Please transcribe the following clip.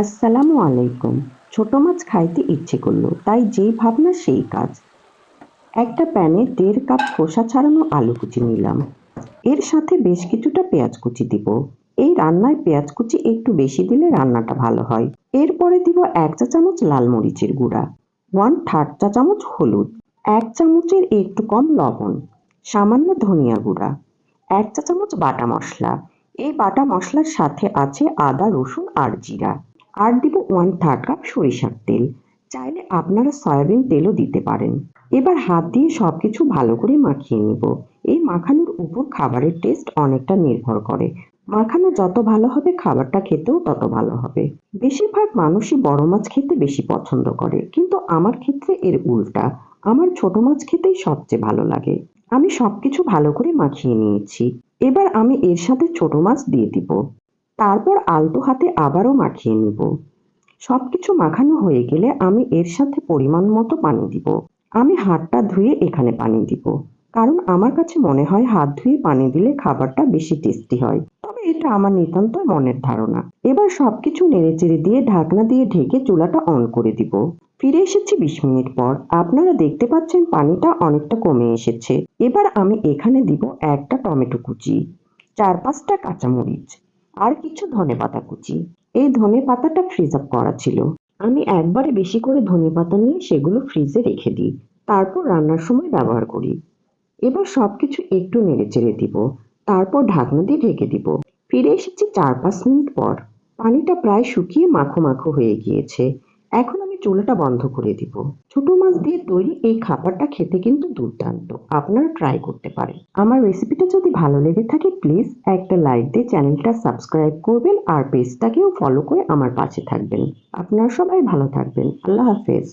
আসসালামু আলাইকুম। ছোট মাছ খাইতে ইচ্ছে করল, তাই যেই ভাবনা সেই কাজ। একটা প্যানে দেড় কাপ খোসা ছাড়ানো আলু কুচি নিলাম। এর সাথে বেশ কিছুটা পেঁয়াজ কুচি দিব। এই রান্নায় পেঁয়াজ কুচি একটু বেশি দিলে রান্নাটা ভালো হয়। এরপরে দিব এক চা চামচ লাল মরিচের গুঁড়া ওয়ান থার্ড চা চামচ হলুদ, এক চামচের একটু কম লবণ, সামান্য ধনিয়া গুঁড়া, এক চা চামচ বাটা মশলা। এই বাটা মশলার সাথে আছে আদা, রসুন আর জিরা। আর দিব ওয়ান থার্ড কাপ সরিষার তেল। চাইলে আপনারা সয়াবিন তেলও দিতে পারেন। এবার হাত দিয়ে সবকিছু ভালো করে মাখিয়ে নিব। এই মাখানোর উপর খাবারের টেস্ট অনেকটা নির্ভর করে। মাখানো যত ভালো হবে, খাবারটা খেতেও তত ভালো হবে। বেশিরভাগ মানুষই বড় মাছ খেতে বেশি পছন্দ করে। কিন্তু আমার ক্ষেত্রে এর উল্টা। আমার ছোট মাছ খেতেই সবচেয়ে ভালো লাগে। আমি সবকিছু ভালো করে মাখিয়ে নিয়েছি। এবার আমি এর সাথে ছোট মাছ দিয়ে দিব। তারপর আলতো হাতে আবারও মাখিয়ে নিব। সবকিছু মাখানো হয়ে গেলে আমি এর সাথে পরিমাণ মতো পানি দিব। আমি হাতটা ধুয়ে এখানে পানি দিব। কারণ আমার কাছে মনে হয় হাত ধুয়ে পানি দিলে খাবারটা বেশি টেস্টি হয়। তবে এটা আমার নিতান্ত মনের ধারণা। এবার সব সবকিছু নেড়েচেড়ে দিয়ে ঢাকনা দিয়ে ঢেকে চুলাটা অন করে দিব। ফিরে এসেছি বিশ মিনিট পর। আপনারা দেখতে পাচ্ছেন পানিটা অনেকটা কমে এসেছে। এবার আমি এখানে দিব একটা টমেটো কুচি, চার পাঁচটা কাঁচামরিচ আর কিছু ধনে পাতা কুচি। এই ধনে পাতাটা ফ্রিজ আপ করা ছিল। আমি একবারে বেশি করে ধনে পাতা নিয়ে সেগুলো ফ্রিজে রেখে দিই। তারপর রান্নার সময় ব্যবহার করি। এবার সবকিছু একটু নেড়ে চেড়ে দিব। তারপর ঢাকনা দিয়ে ঢেকে দিব। ফিরে এসেছি চার পাঁচ মিনিট পর। পানিটা প্রায় শুকিয়ে মাখো মাখো হয়ে গিয়েছে। এখন চুলাটা বন্ধ করে দিব। ছোট মাছ দিয়ে তৈরি এই খাবারটা খেতে কিন্তু দুর্দান্ত। আপনারা ট্রাই করতে পারেন। আমার রেসিপিটা যদি ভালো লেগে থাকে প্লিজ একটা লাইক দিয়ে চ্যানেলটা সাবস্ক্রাইব করবেন আর পেজটাকেও ফলো করে আমার পাশে থাকবেন। আপনারা সবাই ভালো থাকবেন। আল্লাহ হাফেজ।